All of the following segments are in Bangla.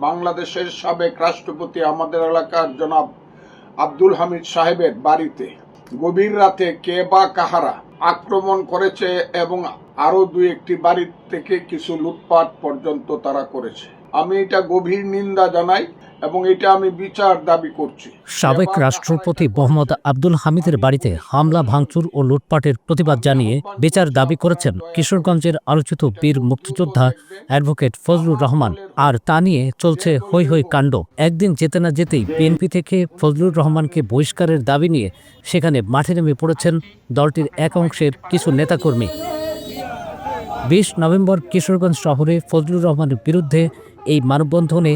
বাংলাদেশের সাবেক রাষ্ট্রপতি আমাদের এলাকার জনাব আব্দুল হামিদ সাহেবের বাড়িতে। গভীর রাতে কে বা কাহারা আক্রমণ করেছে এবং আরও দু একটি বাড়ি থেকে কিছু লুটপাট পর্যন্ত তারা করেছে। আমি এটা গভীর নিন্দা জানাই এবং এটা আমি বিচার দাবি করছি। সাবেক রাষ্ট্রপতি মোহাম্মদ আব্দুল হামিদের বাড়িতে হামলা ভাঙচুর ও লুটপাটের প্রতিবাদ জানিয়ে বিচার দাবি করেছেন কিশোরগঞ্জের আলোচিত বীর মুক্তিযোদ্ধা অ্যাডভোকেট ফজলুর রহমান। আর তা নিয়ে চলছে হৈ হৈ কাণ্ড। একদিন যেতে না যেতেই বিএনপি থেকে ফজলুর রহমানকে বহিষ্কারের দাবি নিয়ে সেখানে মাঠে নেমে পড়েছেন দলটির এক অংশের কিছু নেতাকর্মী। বিশ নভেম্বর কিশোরগঞ্জ শহরে ফজলুর রহমানের বিরুদ্ধে এই মানববন্ধনে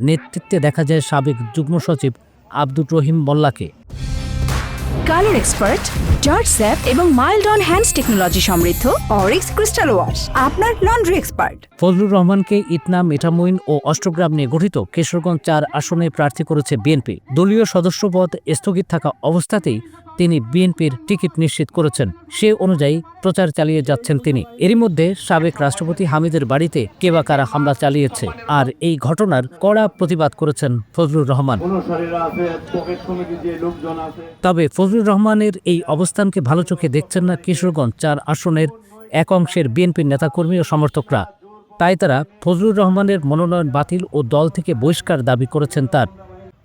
নেতৃত্বে দেখা যায় সাবেক যুগ্ম সচিব আব্দুর রহিম মোল্লাকে। কালার এক্সপার্ট জর্জ স্যাপ এবং মাইল্ড অন হ্যান্ডস টেকনোলজি সমৃদ্ধ অরিক্স ক্রিস্টাল ওয়াশ আপনার লন্ড্রি এক্সপার্ট ফজলুর রহমানকে ইতনা মেটামইন ও অষ্টগ্রাম নিয়ে গঠিত কিশোরগঞ্জ চার আসনে প্রার্থী করেছে বিএনপি। দলীয় সদস্যপদ স্থগিত থাকা অবস্থাতেই তিনি বিএনপির টিকিট নিশ্চিত করেছেন। সে অনুযায়ী প্রচার চালিয়ে যাচ্ছেন তিনি। এরই মধ্যে সাবেক রাষ্ট্রপতি হামিদের বাড়িতে কে বা কারা হামলা চালিয়েছে আর এই ঘটনার কড়া প্রতিবাদ করেছেন ফজলুর রহমান। অনুসারীরা আছে পকেট কমিটি যে লোকজন আছে। তবে ফজলুর রহমানের এই অবস্থানকে ভালো চোখে দেখছেন না কিশোরগঞ্জ চার আসনের এক অংশের বিএনপির নেতাকর্মী ও সমর্থকরা। তাই তারা ফজলুর রহমানের মনোনয়ন বাতিল ও দল থেকে বহিষ্কার দাবি করেছেন তার।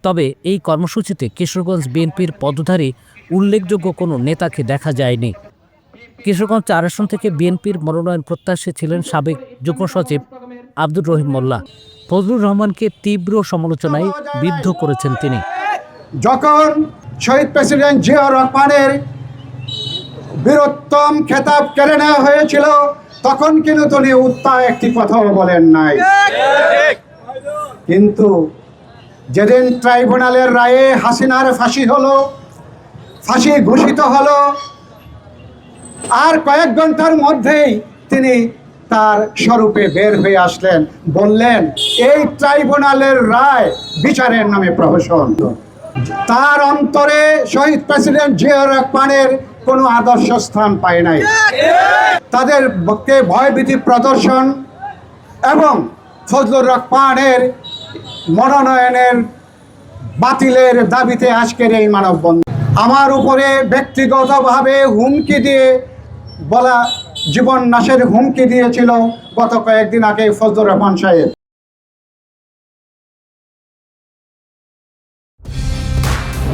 তবে এই কর্মসূচিতে কিশোরগঞ্জ বিএনপির পদধারী উল্লেখযোগ্য কোনো নেতাকে দেখা যায়নি। কিশোরগঞ্জ চার আসন থেকে বিএনপির মনোনয়ন প্রত্যাশী ছিলেন সাবেক যুগ্ম সচিব আব্দুর রহিম মোল্লা। ফজলুর রহমানকে তীব্র সমালোচনায় বিদ্ধ করেছেন তিনি। যখন শহীদ প্রেসিডেন্ট জিয়া রহমানের বীরোত্তম খেতাব কেড়ে নেওয়া হয়েছিল, তখন কিন্তু তিনি উত্তা একটি কথাও বলেন নাই। কিন্তু যেদিন ট্রাইব্যুনালের রায়ে হাসিনার ফাঁসি হলো, ফাঁসি ঘোষিত হলো, আর কয়েক ঘণ্টার মধ্যেই তিনি তার স্বরূপে বের হয়ে আসলেন, বললেন, এই ট্রাইব্যুনালের রায় বিচারের নামে প্রহসন। তার অন্তরে শহীদ প্রেসিডেন্ট জিয়া রহমানের কোনো আদর্শ স্থান পায় নাই। তাদের পক্ষে ভয়ভীতি প্রদর্শন এবং ফজলুর রহমানের মনোনয়নের বাতিলের দাবিতে আজকের এই মানববন্ধন। আমার উপরে ব্যক্তিগতভাবে হুমকি দিয়ে বলা, জীবন নাশের হুমকি দিয়েছিল গত কয়েকদিন আগে ফজলুর রহমান সাহেব।